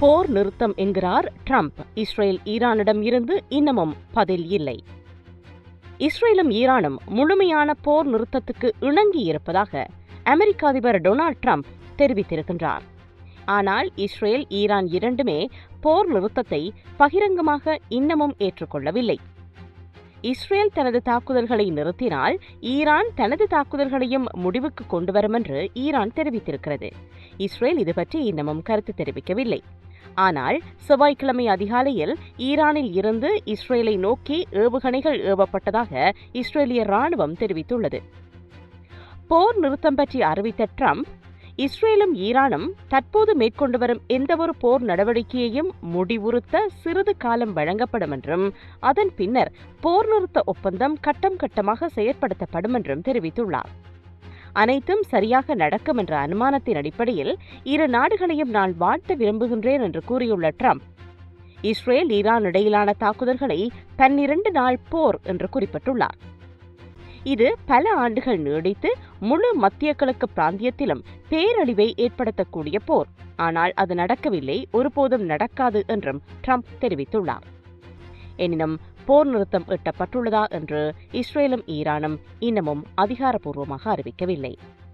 போர் நிறுத்தம் என்கிறார் Trump. Israel ஈரானிடம் இருந்து இன்னமும் பதில் இல்லை. இஸ்ரேலும் ஈரானும் முழுமையான போர் நிறுத்தத்துக்கு இணங்கி இருப்பதாக அமெரிக்க அதிபர் டொனால்ட் ட்ரம்ப் தெரிவித்திருக்கின்றார். ஆனால் இஸ்ரேல் ஈரான் இரண்டுமே போர் நிறுத்தத்தை பகிரங்கமாக இன்னமும் ஏற்றுக்கொள்ளவில்லை. இஸ்ரேல் தனது தாக்குதல்களை நிறுத்தினால் ஈரான் தனது தாக்குதல்களையும் முடிவுக்கு கொண்டு வரும் என்று ஈரான் தெரிவித்திருக்கிறது. இஸ்ரேல் இது பற்றி இன்னமும் கருத்து தெரிவிக்கவில்லை. ஆனால் செவ்வாய்க்கிழமை அதிகாலையில் ஈரானில் இருந்து இஸ்ரேலை நோக்கி ஏவுகணைகள் ஏவப்பட்டதாக இஸ்ரேலிய ராணுவம் தெரிவித்துள்ளது. போர் நிறுத்தம் பற்றி அறிவித்த ட்ரம்ப் இஸ்ரேலும் ஈரானும் தற்போது மேற்கொண்டு வரும் எந்தவொரு போர் நடவடிக்கையையும் முடிவுறுத்த சிறிது காலம் வழங்கப்படும் என்றும் அதன் பின்னர் போர் நிறுத்த ஒப்பந்தம் கட்டம் கட்டமாக செயற்படுத்தப்படும் என்றும் தெரிவித்துள்ளார். அனைத்தும் சரியாக நடக்கும் என்ற அனுமானத்தின் அடிப்படையில் இரு நாடுகளையும் நான் வாழ்த்த விரும்புகின்றேன் என்று கூறியுள்ள ட்ரம்ப் இஸ்ரேல் ஈரான் இடையிலான தாக்குதல்களை பன்னிரண்டு நாள் போர் என்று குறிப்பிட்டுள்ளார். இது பல ஆண்டுகள் நீடித்து முழு மத்திய கிழக்கு பிராந்தியத்திலும் பேரழிவை ஏற்படுத்தக்கூடிய போர். ஆனால் அது நடக்கவில்லை ஒருபோதும் நடக்காது என்றும் ட்ரம்ப் தெரிவித்துள்ளார். எனினும் போர் நிறுத்தம் எட்டப்பட்டுள்ளதா என்று இஸ்ரேலும் ஈரானும் இன்னமும் அதிகாரப்பூர்வமாக அறிவிக்கவில்லை.